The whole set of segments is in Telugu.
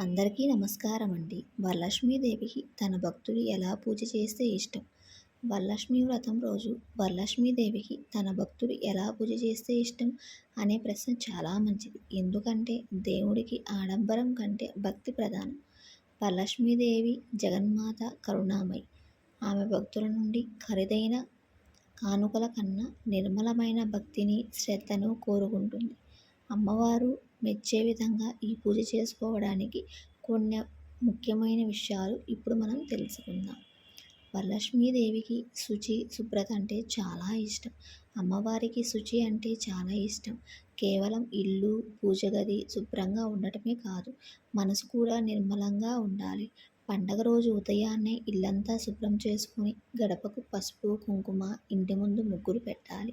అందరికీ నమస్కారం అండి వరలక్ష్మీదేవికి తన భక్తులు ఎలా పూజ చేస్తే ఇష్టం? వరలక్ష్మి వ్రతం రోజు వరలక్ష్మీదేవికి తన భక్తులు ఎలా పూజ చేస్తే ఇష్టం? అనే ప్రశ్న చాలా మంచిది. ఎందుకంటే దేవుడికి ఆడంబరం కంటే భక్తి ప్రధానం. వరలక్ష్మీదేవి జగన్మాత కరుణామయి. ఆమె భక్తుల నుండి ఖరీదైన కానుకల కన్నా నిర్మలమైన భక్తిని శ్రద్ధను కోరుకుంటుంది. అమ్మవారు మెచ్చే విధంగా ఈ పూజ చేసుకోవడానికి కొన్ని ముఖ్యమైన విషయాలు ఇప్పుడు మనం తెలుసుకుందాం. వరలక్ష్మీదేవికి శుచి శుభ్రత అంటే చాలా ఇష్టం. అమ్మవారికి శుచి అంటే చాలా ఇష్టం. కేవలం ఇల్లు పూజ గది శుభ్రంగా ఉండటమే కాదు మనసు కూడా నిర్మలంగా ఉండాలి. పండగ రోజు ఉదయాన్నే ఇల్లంతా శుభ్రం చేసుకుని గడపకు పసుపు కుంకుమ ఇంటి ముందు ముగ్గులు పెట్టాలి.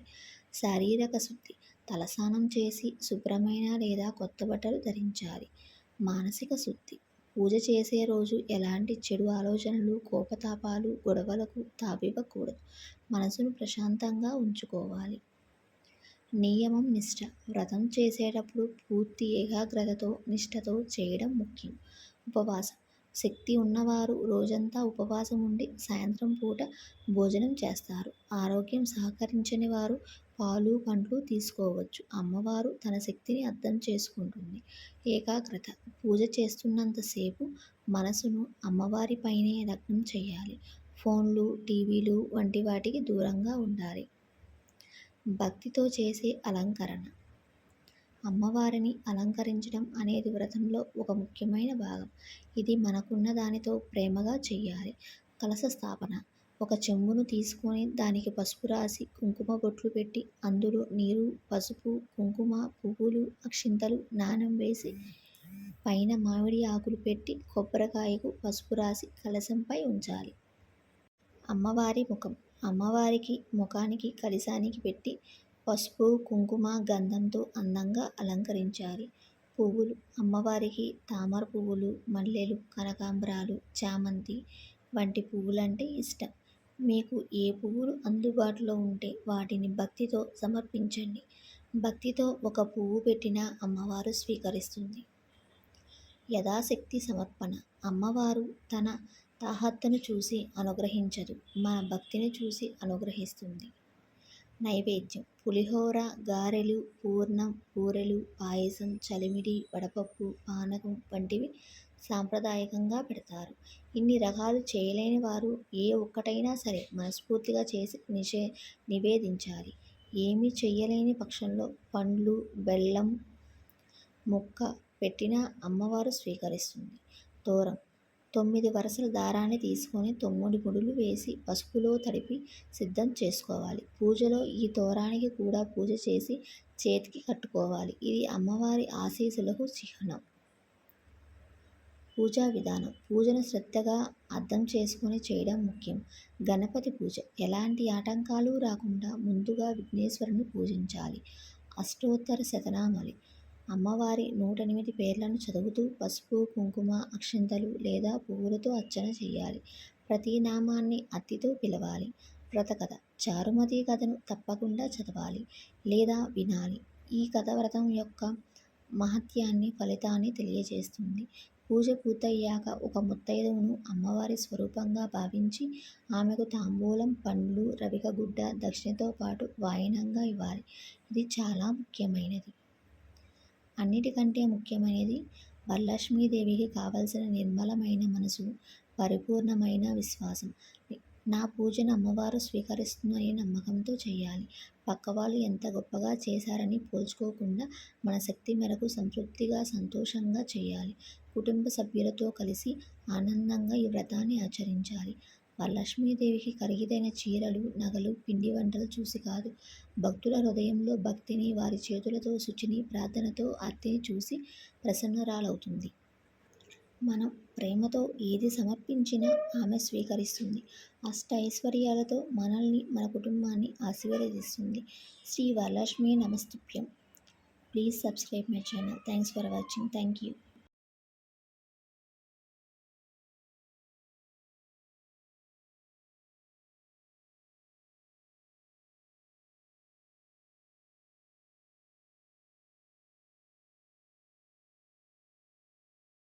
శారీరక శుద్ధి తలస్నానం చేసి శుభ్రమైన లేదా కొత్త బట్టలు ధరించాలి. మానసిక శుద్ధి. పూజ చేసే రోజు ఎలాంటి చెడు ఆలోచనలు కోపతాపాలు గొడవలకు తావివ్వకూడదు. మనసును ప్రశాంతంగా ఉంచుకోవాలి. నియమం నిష్ట. వ్రతం చేసేటప్పుడు పూర్తి ఏకాగ్రతతో నిష్టతో చేయడం ముఖ్యం. ఉపవాసం. శక్తి ఉన్నవారు రోజంతా ఉపవాసం ఉండి సాయంత్రం పూట భోజనం చేస్తారు. ఆరోగ్యం సహకరించని వారు పాలు పండ్లు తీసుకోవచ్చు. అమ్మవారు తన శక్తిని అర్థం చేసుకుంటుంది. ఏకాగ్రత. పూజ చేస్తున్నంతసేపు మనసును అమ్మవారిపైనే లగ్నం చేయాలి ఫోన్లు టీవీలు వంటి వాటికి దూరంగా ఉండాలి. భక్తితో చేసే అలంకరణ. అమ్మవారిని అలంకరించడం అనేది వ్రతంలో ఒక ముఖ్యమైన భాగం. ఇది మనకున్న దానితో ప్రేమగా చేయాలి కలశ స్థాపన. ఒక చెంబును తీసుకొని దానికి పసుపు రాసి కుంకుమ బొట్లు పెట్టి అందులో నీరు పసుపు కుంకుమ పువ్వులు అక్షింతలు నానం వేసి పైన మామిడి ఆకులు పెట్టి కొబ్బరికాయకు పసుపు రాసి కలశంపై ఉంచాలి. అమ్మవారి ముఖం. అమ్మవారికి ముఖానికి కలశానికి పెట్టి పసుపు కుంకుమ గంధంతో అందంగా అలంకరించాలి పువ్వులు అమ్మవారికి తామర పువ్వులు మల్లెలు కనకాంబరాలు చామంతి వంటి పువ్వులంటే ఇష్టం. మీకు ఏ పువ్వులు అందుబాటులో ఉంటే వాటిని భక్తితో సమర్పించండి. భక్తితో ఒక పువ్వు పెట్టినా అమ్మవారు స్వీకరిస్తుంది. యథాశక్తి సమర్పణ. అమ్మవారు తన తాహత్తను చూసి అనుగ్రహించదు. మన భక్తిని చూసి అనుగ్రహిస్తుంది. నైవేద్యం. పులిహోర గారెలు పూర్ణం బూరెలు పాయసం చలిమిడి వడపప్పు పానకం వంటివి సాంప్రదాయకంగా పెడతారు. ఇన్ని రకాలు చేయలేని వారు ఏ ఒక్కటైనా సరే మనస్ఫూర్తిగా చేసి నిషే నివేదించాలి. ఏమీ చేయలేని పక్షంలో పండ్లు బెల్లం ముక్క పెట్టినా అమ్మవారు స్వీకరిస్తుంది. తోరం తొమ్మిది వరుసల దారాన్ని తీసుకొని తొమ్మిది ముడులు వేసి పసుపులో తడిపి సిద్ధం చేసుకోవాలి. పూజలో ఈ తోరానికి కూడా పూజ చేసి చేతికి కట్టుకోవాలి. ఇది అమ్మవారి ఆశీస్సులకు చిహ్నం. పూజా విధానం. పూజను శ్రద్ధగా అర్థం చేసుకొని చేయడం ముఖ్యం. గణపతి పూజ. ఎలాంటి ఆటంకాలు రాకుండా ముందుగా విఘ్నేశ్వరుని పూజించాలి. అష్టోత్తర శతనామలి. అమ్మవారి నూట ఎనిమిది పేర్లను చదువుతూ పసుపు కుంకుమ అక్షంతలు లేదా పువ్వులతో అర్చన చేయాలి ప్రతి నామాన్ని అత్తితో పిలవాలి. వ్రతకథ చారుమతి కథను తప్పకుండా చదవాలి లేదా వినాలి. ఈ కథ వ్రతం యొక్క మహత్యాన్ని ఫలితాన్ని తెలియజేస్తుంది. పూజ పూర్తయ్యాక ఒక ముత్తైదువును అమ్మవారి స్వరూపంగా భావించి ఆమెకు తాంబూలం పండ్లు రవిక గుడ్డ దక్షిణతో పాటు వాయనంగా ఇవ్వాలి. ఇది చాలా ముఖ్యమైనది. అన్నిటికంటే ముఖ్యమైనది వరలక్ష్మీదేవికి కావలసిన నిర్మలమైన మనసు పరిపూర్ణమైన విశ్వాసం. నా పూజను అమ్మవారు స్వీకరిస్తుందని నమ్మకంతో చేయాలి. పక్కవాళ్ళు ఎంత గొప్పగా చేశారని పోల్చుకోకుండా మన శక్తి మేరకు సంతృప్తిగా సంతోషంగా చేయాలి. కుటుంబ సభ్యులతో కలిసి ఆనందంగా ఈ వ్రతాన్ని ఆచరించాలి. వరలక్ష్మీదేవికి ఖరీదైన చీరలు నగలు పిండి వంటలు చూసి కాదు. భక్తుల హృదయంలో భక్తిని వారి చేతులతో శుచిని ప్రార్థనతో అర్తిని చూసి ప్రసన్నరాలవుతుంది. మనం ప్రేమతో ఏది సమర్పించినా ఆమె స్వీకరిస్తుంది. అష్ట ఐశ్వర్యాలతో మనల్ని మన కుటుంబాన్ని ఆశీర్వదిస్తుంది. శ్రీ వరలక్ష్మి నమస్తుభ్యం please subscribe my channel. Thanks for watching. Thank you.